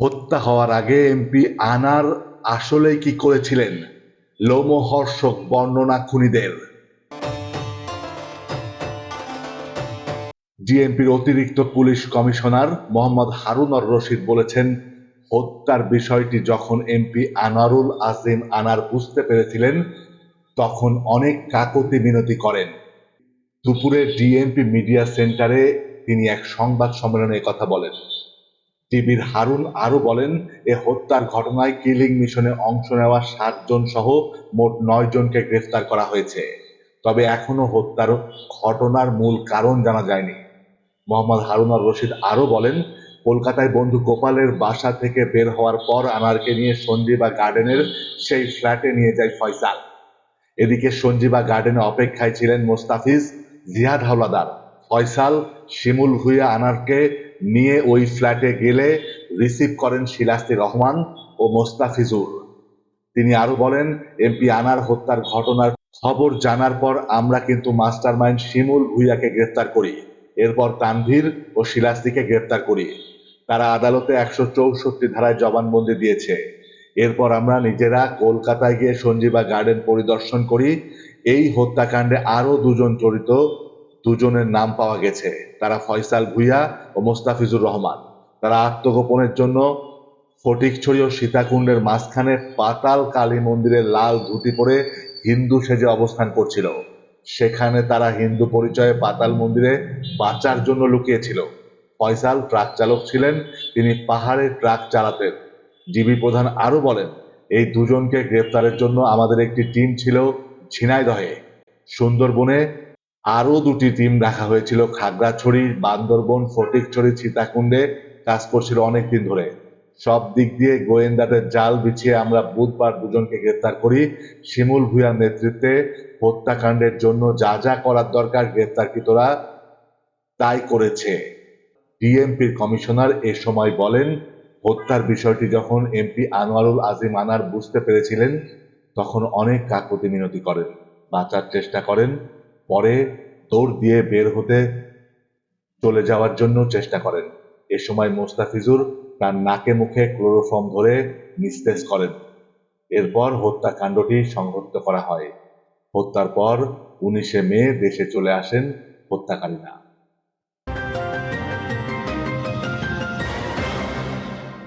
হত্যা হওয়ার আগে এমপি আনার আসলেই কি করেছিলেন? লোমহর্ষক বর্ণনা খুনিদের। ডিএমপির অতিরিক্ত পুলিশ কমিশনার মোহাম্মদ হারুনর রশিদ বলেছেন, হত্যার বিষয়টি যখন এমপি আনারুল আজিম আনার বুঝতে পেরেছিলেন, তখন অনেক কাকতি মিনতি করেন। দুপুরে ডিএমপি মিডিয়া সেন্টারে তিনি এক সংবাদ সম্মেলনে কথা বলেন। টিভির হারুন আরও বলেন, এ হত্যার ঘটনায় কিলিং মিশনে অংশ নেওয়া সাতজন সহ মোট নয় জনকে গ্রেফতার করা হয়েছে। তবে এখনও হত্যার ঘটনার মূল কারণ জানা যায়নি। মোহাম্মদ হারুন আর রশিদ আরও বলেন, কলকাতায় বন্ধু গোপালের বাসা থেকে বের হওয়ার পর আনারকে নিয়ে সঞ্জীবা গার্ডেনের সেই ফ্ল্যাটে নিয়ে যায় ফয়সাল। এদিকে সঞ্জীবা গার্ডেনে অপেক্ষায় ছিলেন মোস্তাফিজ জিহাদ হাওলাদার। ফয়সাল, শিমুল ভুইয়া আনারকে নিয়ে ওই ফ্ল্যাটে গেলে রিসিভ করেন শিলাস্তি রহমান ও মোস্তাফিজুর। তিনি আরও বলেন, এমপি আনার হত্যার ঘটনার খবর জানার পর আমরা কিন্তু মাস্টারমাইন্ড শিমুল ভুইয়াকে গ্রেফতার করি। এরপর তানভীর ও শিলাস্তিকে গ্রেফতার করি। তারা আদালতে একশো চৌষট্টি ধারায় জবানবন্দি দিয়েছে। এরপর আমরা নিজেরা কলকাতায় গিয়ে সঞ্জীবা গার্ডেন পরিদর্শন করি। এই হত্যাকাণ্ডে আরও দুজন জড়িত দুজনের নাম পাওয়া গেছে। তারা ফয়সাল ভুইয়া ও মোস্তাফিজুর রহমান। তারা আত্মগোপনের জন্য ফটিকছড়ি ও সীতাকুণ্ডের মাঝখানে পাতাল কালী মন্দিরের লাল ধুতি পরে হিন্দু সেজে অবস্থান করছিল। সেখানে তারা হিন্দু পরিচয়ে পাতাল মন্দিরে বাঁচার জন্য লুকিয়েছিল। ফয়সাল ট্রাক চালক ছিলেন, তিনি পাহাড়ে ট্রাক চালাতেন। ডিবি প্রধান আরও বলেন, এই দুজনকে গ্রেপ্তারের জন্য আমাদের একটি টিম ছিল ঝিনাইদহে। সুন্দরবনে আরও দুটি টিম রাখা হয়েছিল খাগড়াছড়ি, বান্দরবন, ফটিকছড়ি, সীতাকুণ্ডে কাজ করছিল অনেক দিন ধরে। সব দিক দিয়ে গোয়েন্দাদের জাল বিছিয়ে আমরা বুধবার দুজনকে গ্রেপ্তার করি। শিমুল ভুঁইয়ার নেতৃত্বে হত্যাকাণ্ডের জন্য যা যা করার দরকার গ্রেপ্তারকৃতরা তাই করেছে। ডিএমপির কমিশনার এ সময় বলেন, হত্যার বিষয়টি যখন এমপি আনোয়ারুল আজিম আনার বুঝতে পেরেছিলেন, তখন অনেক কাকুতি মিনতি করেন, বাঁচার চেষ্টা করেন পরে দৌড় দিয়ে বের হতে চলে যাওয়ার জন্য চেষ্টা করেন। এ সময় মোস্তাফিজুর তার নাকে মুখে ক্লোরোফর্ম ধরে নিস্তেজ করেন। এরপর হত্যাকাণ্ডটি সংঘটিত করা হয়। হত্যার পর উনিশে মে দেশে চলে আসেন হত্যাকারীরা।